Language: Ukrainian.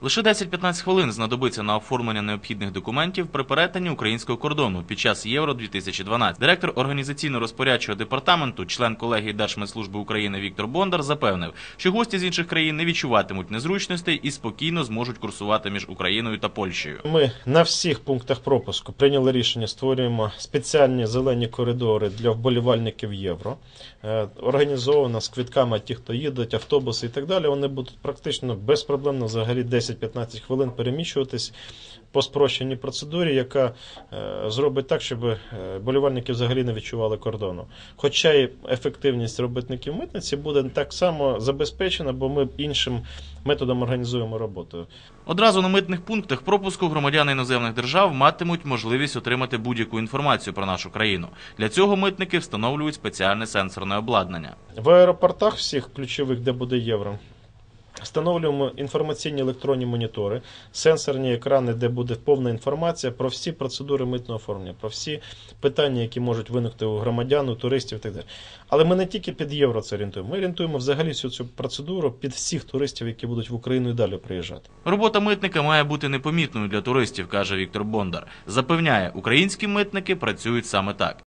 Лише 10-15 хвилин знадобиться на оформлення необхідних документів при перетині українського кордону під час Євро 2012. Директор організаційно-розпорядчого департаменту, член колегії Держмедслужби України Віктор Бондар запевнив, що гості з інших країн не відчуватимуть незручностей і спокійно зможуть курсувати між Україною та Польщею. Ми на всіх пунктах пропуску прийняли рішення, створюємо спеціальні зелені коридори для вболівальників євро. Е, Організовано з квитками ті, хто їдуть, автобуси і так далі. Вони будуть практично безпроблемно взагалі 10-15 хвилин переміщуватись по спрощеній процедурі, яка е, зробить так, щоб е, болівальники взагалі не відчували кордону. Хоча і ефективність робітників митниці буде так само забезпечена, бо ми іншим методом організуємо роботу. Одразу на митних пунктах пропуску громадяни іноземних держав матимуть можливість отримати будь-яку інформацію про нашу країну. Для цього митники встановлюють спеціальне сенсорне обладнання. В аеропортах всіх ключових, де буде євро, встановлюємо інформаційні електронні монітори, сенсорні екрани, де буде повна інформація про всі процедури митного оформлення, про всі питання, які можуть виникнути у громадян, у туристів і так далі. Але ми не тільки під євро це орієнтуємо. Ми орієнтуємо взагалі всю цю процедуру під всіх туристів, які будуть в Україну і далі приїжджати. Робота митника має бути непомітною для туристів, каже Віктор Бондар. Запевняє, українські митники працюють саме так.